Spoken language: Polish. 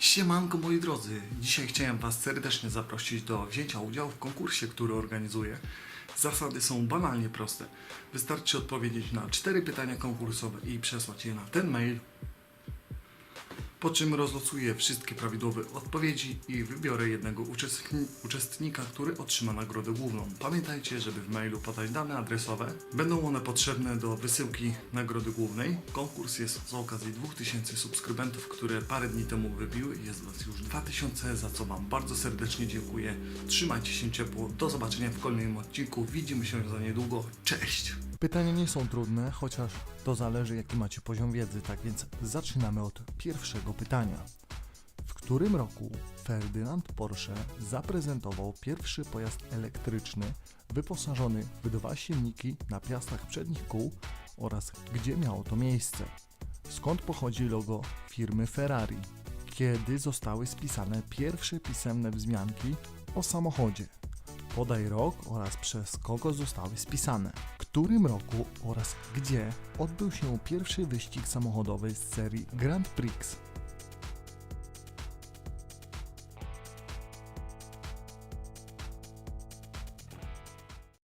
Siemanko moi drodzy, dzisiaj chciałem Was serdecznie zaprosić do wzięcia udziału w konkursie, który organizuję. Zasady są banalnie proste. Wystarczy odpowiedzieć na cztery pytania konkursowe i przesłać je na ten mail. Po czym rozlosuję wszystkie prawidłowe odpowiedzi i wybiorę jednego uczestni- uczestnika, który otrzyma nagrodę główną. Pamiętajcie, żeby w mailu podać dane adresowe. Będą one potrzebne do wysyłki nagrody głównej. Konkurs jest z okazji 2000 subskrybentów, które parę dni temu wybiły. Jest Was już 2000, za co Wam bardzo serdecznie dziękuję. Trzymajcie się ciepło. Do zobaczenia w kolejnym odcinku. Widzimy się za niedługo. Cześć! Pytania nie są trudne, chociaż to zależy jaki macie poziom wiedzy, tak więc zaczynamy od pierwszego pytania. W którym roku Ferdynand Porsche zaprezentował pierwszy pojazd elektryczny wyposażony w dwa silniki na piastach przednich kół oraz gdzie miało to miejsce? Skąd pochodzi logo firmy Ferrari? Kiedy zostały spisane pierwsze pisemne wzmianki o samochodzie? Podaj rok oraz przez kogo zostały spisane. W którym roku oraz gdzie odbył się pierwszy wyścig samochodowy z serii Grand Prix?